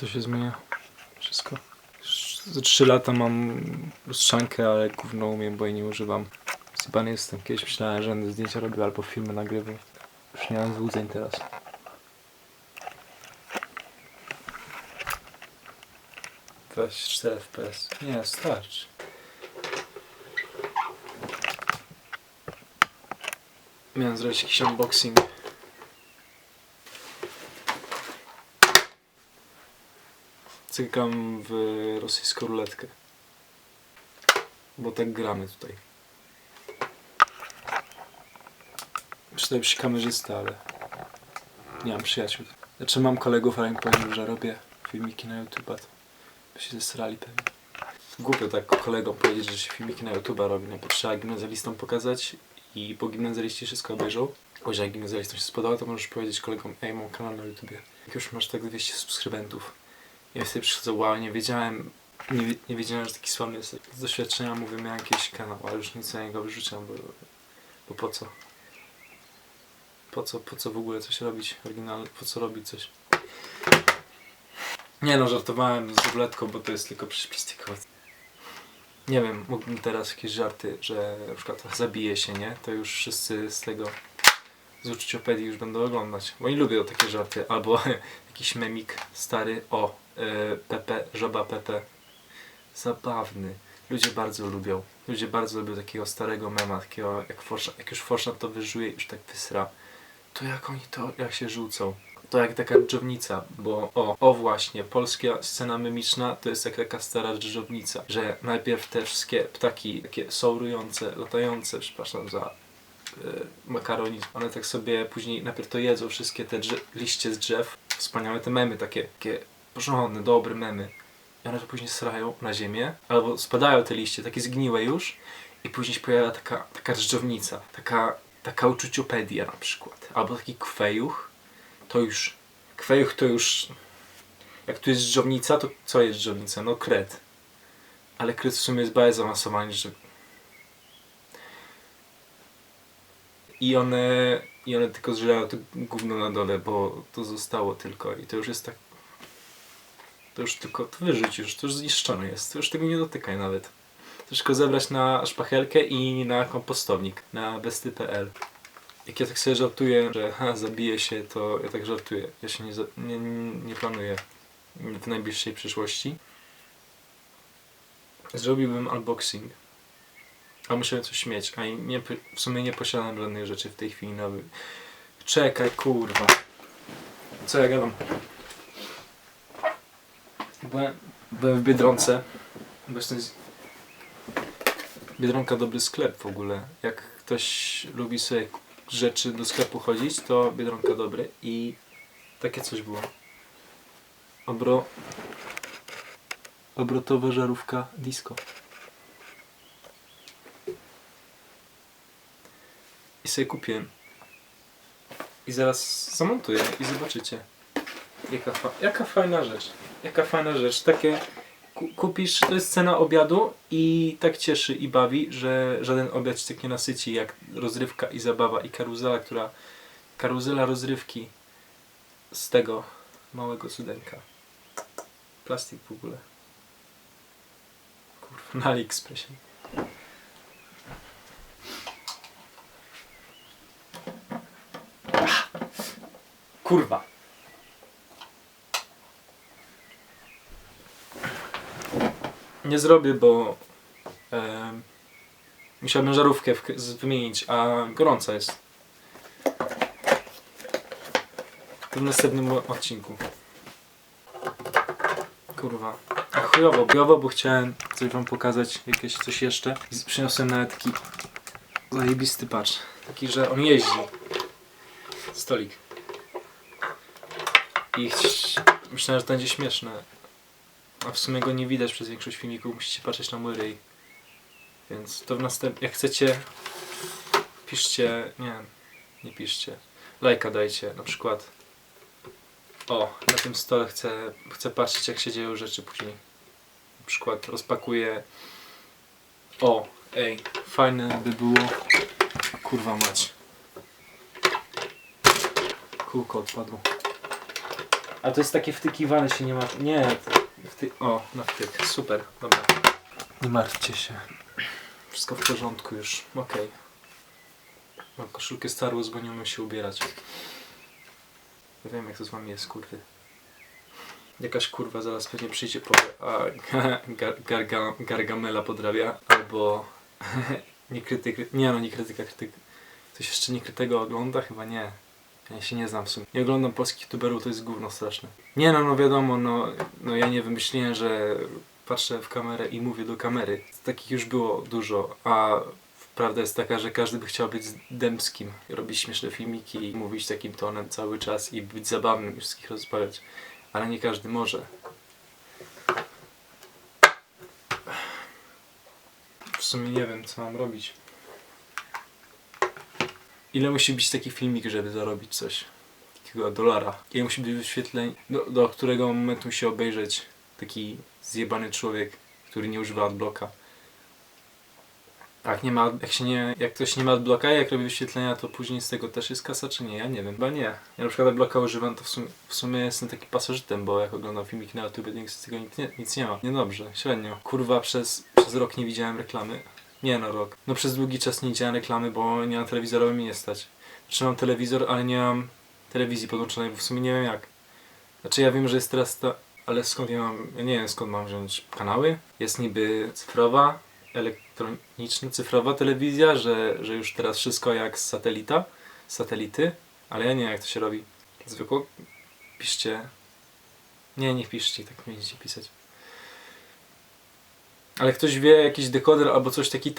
To się zmienia. Wszystko. Za 3 lata mam lustrzankę, ale gówno umiem, bo jej nie używam. Zjebany jestem. Kiedyś myślałem, że będę zdjęcia robił albo filmy nagrywał. Już nie mam złudzeń teraz. Weź 4 FPS. Nie, starczy. Miałem zrobić jakiś unboxing. Cykam w rosyjską ruletkę. Bo tak gramy tutaj. Przydałby się kamerzysta, ale nie mam przyjaciół. Znaczy mam kolegów, ale im powiem, że robię filmiki na YouTube, to by się zesrali pewnie. Głupio tak kolegom powiedzieć, że się filmiki na YouTube robi, no bo trzeba gimnazjalistom pokazać i po gimnazjaliście wszystko obejrzą. Bo jak gimnazjalistom się spodoba, to możesz powiedzieć kolegom, ej, mam kanał na YouTubie. Jak już masz tak 200 subskrybentów. Ja sobie przychodzę, wow, nie wiedziałem, nie, nie wiedziałem, że taki sławny jest. Z doświadczenia mówię, miałem jakiś kanał, ale już nic na niego wyrzucam, bo, bo po co? Po co, po co w ogóle coś robić oryginalne? Po co robić coś? Nie no, żartowałem z ruletką, bo to jest tylko plastikowe. Nie wiem, mógłbym teraz jakieś żarty, że na przykład zabije się, nie? To już wszyscy z tego z uczuciopedii już będą oglądać. Bo oni lubią takie żarty. Albo jakiś memik stary. O, Pepe, żaba Pepe. Zabawny. Ludzie bardzo lubią. Ludzie bardzo lubią takiego starego mema, takiego jak, forsza, jak już Forszat to wyżuje już tak wysra. To jak oni to, jak się rzucą. To jak taka dżdżownica, bo o, o właśnie, polska scena memiczna to jest jak taka stara dżdżownica, że najpierw te wszystkie ptaki takie sołrujące, latające, przepraszam za y, makaronizm, one tak sobie później najpierw to jedzą wszystkie te liście z drzew, wspaniałe te memy, takie, takie porządne, dobre memy. I one to później srają na ziemię, albo spadają te liście, takie zgniłe już i później się pojawia taka, taka drżownica, taka, taka uczuciopedia na przykład, albo taki kwejuch, to już, kwejuch to już, jak tu jest drżownica, to co jest drżownica? No kret. Ale kret w sumie jest bardzo zaawansowany, że i one, i one tylko zżerają to gówno na dole, bo to zostało tylko i to już jest tak to już tylko to wyrzuć już, to już zniszczone jest, to już tego nie dotykaj nawet. Tylko zebrać na szpachelkę i na kompostownik, na besty.pl. Jak ja tak sobie żartuję, że ha, zabije się, to ja tak żartuję. Ja się nie, nie, nie planuję w najbliższej przyszłości. Zrobiłbym unboxing. A muszę coś mieć, a nie, w sumie nie posiadam żadnych rzeczy w tej chwili na. Czekaj, kurwa. Co ja gadam? Byłem, byłem w Biedronce. Bo. Biedronka dobry sklep w ogóle. Jak ktoś lubi sobie rzeczy do sklepu chodzić, to Biedronka dobry. I takie coś było. Obro... Obrotowa żarówka disco. I sobie kupiłem. I zaraz zamontuję i zobaczycie. Jaka, fa jaka fajna rzecz. Jaka fajna rzecz. Takie ku kupisz, to jest cena obiadu i tak cieszy i bawi, że żaden obiad cię tak nie nasyci jak rozrywka i zabawa i karuzela, która karuzela rozrywki z tego małego cudeńka. Plastik w ogóle. Kurwa, na AliExpressie. Kurwa. Nie zrobię, bo em, musiałbym żarówkę wymienić, a gorąca jest. W następnym odcinku. Kurwa. A chujowo, bo chciałem coś wam pokazać, jakieś coś jeszcze. I przyniosłem nawet taki zajebisty patrz. Taki, że on jeździ. Stolik. I myślałem, że to będzie śmieszne. A w sumie go nie widać przez większość filmików, musicie patrzeć na mój ryj. Więc to w następ... Jak chcecie, piszcie... Nie, nie piszcie. Lajka dajcie, na przykład. O, na tym stole chcę, chcę patrzeć jak się dzieją rzeczy później. Na przykład rozpakuję... O, ej, fajne by było... Kurwa mać. Kółko odpadło. A to jest takie wtykiwane się nie ma. Nie, wty... o, na wtyk. Super, dobra. Nie martwcie się. Wszystko w porządku już, okej. Mam koszulkę Star Wars, bo nie umiem się ubierać. Ja wiem jak to z wami jest, kurwy. Jakaś kurwa zaraz pewnie przyjdzie powie, a gar, garga, Gargamela podrabia, albo nie krytyk, nie no nie krytyka, krytyk. Ktoś jeszcze niekrytego ogląda? Chyba nie. Ja się nie znam w sumie. Nie oglądam polskich tuberów, to jest gówno straszne. Nie no, no wiadomo, no, no ja nie wymyśliłem, że patrzę w kamerę i mówię do kamery. Takich już było dużo, a prawda jest taka, że każdy by chciał być dębskim, robić śmieszne filmiki i mówić takim tonem cały czas i być zabawnym i wszystkich rozbawiać. Ale nie każdy może. W sumie nie wiem, co mam robić. Ile musi być taki filmik, żeby zarobić coś? Takiego dolara. Ile musi być wyświetleń, do, do którego momentu musi obejrzeć taki zjebany człowiek, który nie używa adblocka. Jak nie ma, jak się nie, jak ktoś nie ma adblocka, jak robi wyświetlenia, to później z tego też jest kasa, czy nie? Ja nie wiem, chyba nie. Ja na przykład adblocka używam, to w sumie, w sumie jestem taki pasożytem, bo jak oglądam filmiki na YouTube, to z tego nic nie, nic nie ma. Niedobrze, średnio. Kurwa, przez, przez rok nie widziałem reklamy. Nie no, rok. No przez długi czas nie widziałem reklamy, bo nie mam telewizora, by mi nie stać. Znaczy mam telewizor, ale nie mam telewizji podłączonej, bo w sumie nie wiem jak. Znaczy ja wiem, że jest teraz ta... Ale skąd ja mam... Ja nie wiem skąd mam wziąć kanały. Jest niby cyfrowa, elektroniczna, cyfrowa telewizja, że, że już teraz wszystko jak z satelita, satelity, ale ja nie wiem jak to się robi. Zwykło piszcie... Nie, nie piszcie, tak nie będziecie pisać. Ale ktoś wie jakiś dekoder albo coś taki tam